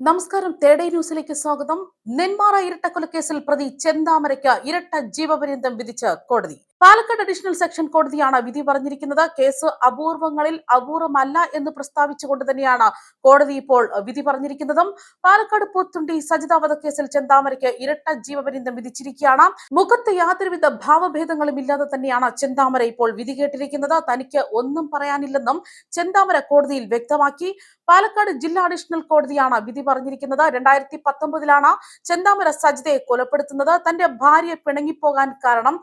നമസ്കാരം. തേടേ ന്യൂസിലേക്ക് സ്വാഗതം. നെന്മാറ ഇരട്ടക്കൊലക്കേസിൽ പ്രതി ചെന്താമരയ്ക്ക് ഇരട്ട ജീവപര്യന്തം വിധിച്ച് കോടതി. പാലക്കാട് അഡീഷണൽ സെക്ഷൻ കോടതിയാണ് വിധി പറഞ്ഞിരിക്കുന്നത്. കേസ് അപൂർവങ്ങളിൽ അപൂർവമല്ല എന്ന് പ്രസ്താവിച്ചുകൊണ്ട് തന്നെയാണ് കോടതി ഇപ്പോൾ വിധി പറഞ്ഞിരിക്കുന്നതും. പാലക്കാട് പോത്തുണ്ടി സജിത കേസിൽ ചെന്താമരയ്ക്ക് ഇരട്ട ജീവപര്യന്തം വിധിച്ചിരിക്കുകയാണ്. മുഖത്ത് യാതൊരുവിധ ഭാവഭേദങ്ങളും ഇല്ലാതെ തന്നെയാണ് ചെന്താമര ഇപ്പോൾ വിധി കേട്ടിരിക്കുന്നത്. തനിക്ക് ഒന്നും പറയാനില്ലെന്നും ചെന്താമര കോടതിയിൽ വ്യക്തമാക്കി. പാലക്കാട് ജില്ലാ അഡീഷണൽ കോടതിയാണ് വിധി പറഞ്ഞിരിക്കുന്നത്. രണ്ടായിരത്തി പത്തൊമ്പതിലാണ് ചെന്താമര സജിതയെ കൊലപ്പെടുത്തുന്നത്. തന്റെ ഭാര്യയെ പിണങ്ങിപ്പോകാൻ കാരണം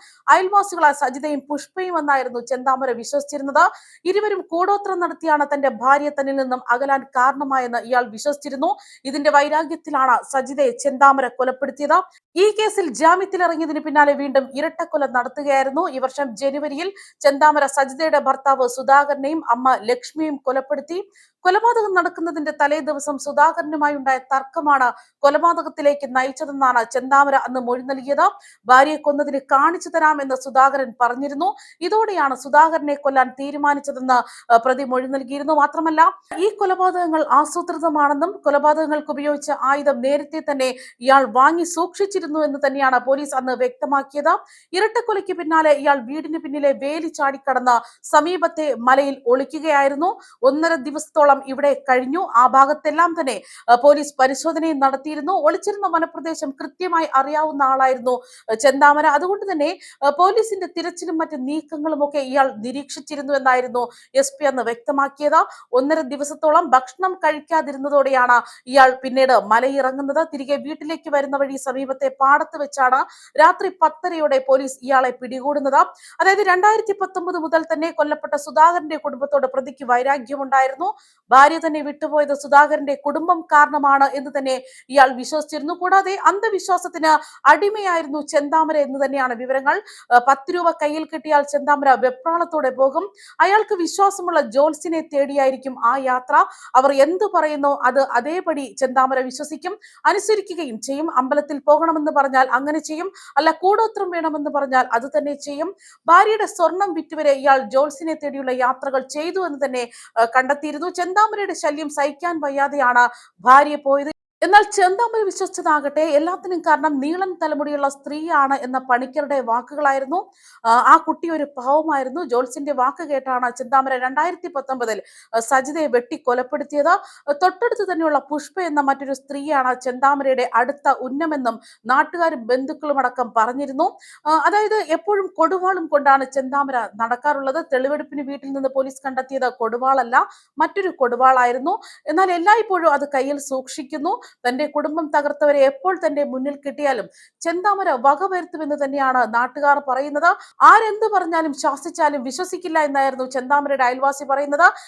അയൽവാസികളായ സജിതയും പുഷ്പയും എന്നായിരുന്നു ചെന്താമര വിശ്വസിച്ചിരുന്നത്. ഇരുവരും കൂടോത്രം നടത്തിയാണ് തന്റെ ഭാര്യ തന്നിൽ നിന്നും അകലാൻ കാരണമായെന്ന് ഇയാൾ വിശ്വസിച്ചിരുന്നു. ഇതിന്റെ വൈരാഗ്യത്തിലാണ് സജിതയെ ചെന്താമര കൊലപ്പെടുത്തിയത്. ഈ കേസിൽ ജാമ്യത്തിലിറങ്ങിയതിന് പിന്നാലെ വീണ്ടും ഇരട്ടക്കൊല നടത്തുകയായിരുന്നു. ഈ വർഷം ജനുവരിയിൽ ചെന്താമര സജിതയുടെ ഭർത്താവ് സുധാകരനെയും അമ്മ ലക്ഷ്മിയും കൊലപ്പെടുത്തി. കൊലപാതകം നടക്കുന്നതിന്റെ തലേ ദിവസം സുധാകരനുമായി ഉണ്ടായ തർക്കമാണ് കൊലപാതകത്തിലേക്ക് നയിച്ചതെന്നാണ് ചെന്താമര അന്ന് മൊഴി നൽകിയത്. ഭാര്യയെ കൊന്നതിന് കാണിച്ചു തരാമെന്ന് സുധാകരൻ പറഞ്ഞിരുന്നു. ഇതോടെയാണ് സുധാകരനെ കൊല്ലാൻ തീരുമാനിച്ചതെന്ന് പ്രതി മൊഴി നൽകിയിരുന്നു. മാത്രമല്ല ഈ കൊലപാതകങ്ങൾ ആസൂത്രിതമാണെന്നും കൊലപാതകങ്ങൾക്ക് ഉപയോഗിച്ച ആയുധം നേരത്തെ തന്നെ ഇയാൾ വാങ്ങി സൂക്ഷിച്ചിരുന്നു എന്ന് തന്നെയാണ് പോലീസ് അന്ന് വ്യക്തമാക്കിയത്. ഇരട്ടക്കൊലയ്ക്ക് പിന്നാലെ ഇയാൾ വീടിന് പിന്നിലെ വേലി ചാടിക്കടന്ന് സമീപത്തെ മലയിൽ ഒളിക്കുകയായിരുന്നു. ഒന്നര ദിവസത്തോളം ഇവിടെ കഴിഞ്ഞു. ആ ഭാഗത്തെല്ലാം തന്നെ പോലീസ് പരിശോധനയും നടത്തിയിരുന്നു. ഒളിച്ചിരുന്ന വനപ്രദേശം കൃത്യമായി അറിയാവുന്ന ആളായിരുന്നു ചെന്താമര. അതുകൊണ്ട് തന്നെ ആ, പോലീസിന്റെ തിരച്ചിലും മറ്റ് നീക്കങ്ങളും ഒക്കെ ഇയാൾ നിരീക്ഷിച്ചിരുന്നു എന്നായിരുന്നു എസ് പി അന്ന് വ്യക്തമാക്കിയത്. ഒന്നര ദിവസത്തോളം ഭക്ഷണം കഴിക്കാതിരുന്നതോടെയാണ് ഇയാൾ പിന്നീട് മലയിറങ്ങുന്നത്. തിരികെ വീട്ടിലേക്ക് വരുന്ന വഴി സമീപത്തെ പാടത്ത് വെച്ചാണ് രാത്രി പത്തരയോടെ പോലീസ് ഇയാളെ പിടികൂടുന്നത്. അതായത് രണ്ടായിരത്തി പത്തൊമ്പത് മുതൽ തന്നെ കൊല്ലപ്പെട്ട സുധാകരന്റെ കുടുംബത്തോട് പ്രതിക്ക് വൈരാഗ്യമുണ്ടായിരുന്നു. ഭാര്യ തന്നെ വിട്ടുപോയത് സുധാകരന്റെ കുടുംബം കാരണമാണ് എന്ന് തന്നെ ഇയാൾ വിശ്വസിച്ചിരുന്നു. കൂടാതെ അന്ധവിശ്വാസത്തിന് അടിമയായിരുന്നു ചെന്താമര എന്ന് തന്നെയാണ് വിവരങ്ങൾ. പത്ത് രൂപ കയ്യിൽ കിട്ടിയാൽ ചെന്താമര വെപ്രാളത്തോടെ പോകും. അയാൾക്ക് വിശ്വാസമുള്ള ജോൽസിനെ തേടിയായിരിക്കും ആ യാത്ര. അവർ എന്തു പറയുന്നോ അത് അതേപടി ചെന്താമര വിശ്വസിക്കും. അനുസരിക്കുകയും ചെയ്യും. അമ്പലത്തിൽ പോകണമെന്ന് പറഞ്ഞാൽ അങ്ങനെ ചെയ്യും. അല്ല കൂടോത്രം വേണമെന്ന് പറഞ്ഞാൽ അത് തന്നെ ചെയ്യും. ഭാര്യയുടെ സ്വർണം വിറ്റുവരെ ഇയാൾ ജോൽസിനെ തേടിയുള്ള യാത്രകൾ ചെയ്തു എന്ന് തന്നെ കണ്ടെത്തിയിരുന്നു. ചെന്താമരയുടെ ശല്യം സഹിക്കാൻ വയ്യാതെയാണ് ഭാര്യ പോയത്. എന്നാൽ ചെന്താമര വിശ്വസിച്ചതാകട്ടെ എല്ലാത്തിനും കാരണം നീളൻ തലമുടിയുള്ള സ്ത്രീയാണ് എന്ന പണിക്കരുടെ വാക്കുകളായിരുന്നു. ആ, കുട്ടി ഒരു പാവമായിരുന്നു. ജോൾസിന്റെ വാക്ക് കേട്ടാണ് ചെന്താമര രണ്ടായിരത്തി പത്തൊമ്പതിൽ സജിതയെ വെട്ടി കൊലപ്പെടുത്തിയത്. തൊട്ടടുത്ത് തന്നെയുള്ള പുഷ്പ എന്ന മറ്റൊരു സ്ത്രീയാണ് ചെന്താമരയുടെ അടുത്ത ഉന്നമെന്നും നാട്ടുകാരും ബന്ധുക്കളും അടക്കം പറഞ്ഞിരുന്നു. അതായത് എപ്പോഴും കൊടുവാളും കൊണ്ടാണ് ചെന്താമര നടക്കാറുള്ളത്. തെളിവെടുപ്പിന് വീട്ടിൽ നിന്ന് പോലീസ് കണ്ടെത്തിയത് കൊടുവാളല്ല മറ്റൊരു കൊടുവാളായിരുന്നു. എന്നാൽ എല്ലായ്പ്പോഴും അത് കയ്യിൽ സൂക്ഷിക്കുന്നു. തന്റെ കുടുംബം തകർത്തവരെ എപ്പോൾ തന്റെ മുന്നിൽ കിട്ടിയാലും ചെന്താമര വകവരുത്തുമെന്ന് തന്നെയാണ് നാട്ടുകാർ പറയുന്നത്. ആരെന്ത് പറഞ്ഞാലും ശാസിച്ചാലും വിശ്വസിക്കില്ല എന്നായിരുന്നു ചെന്താമരയുടെ അയൽവാസി പറയുന്നത്.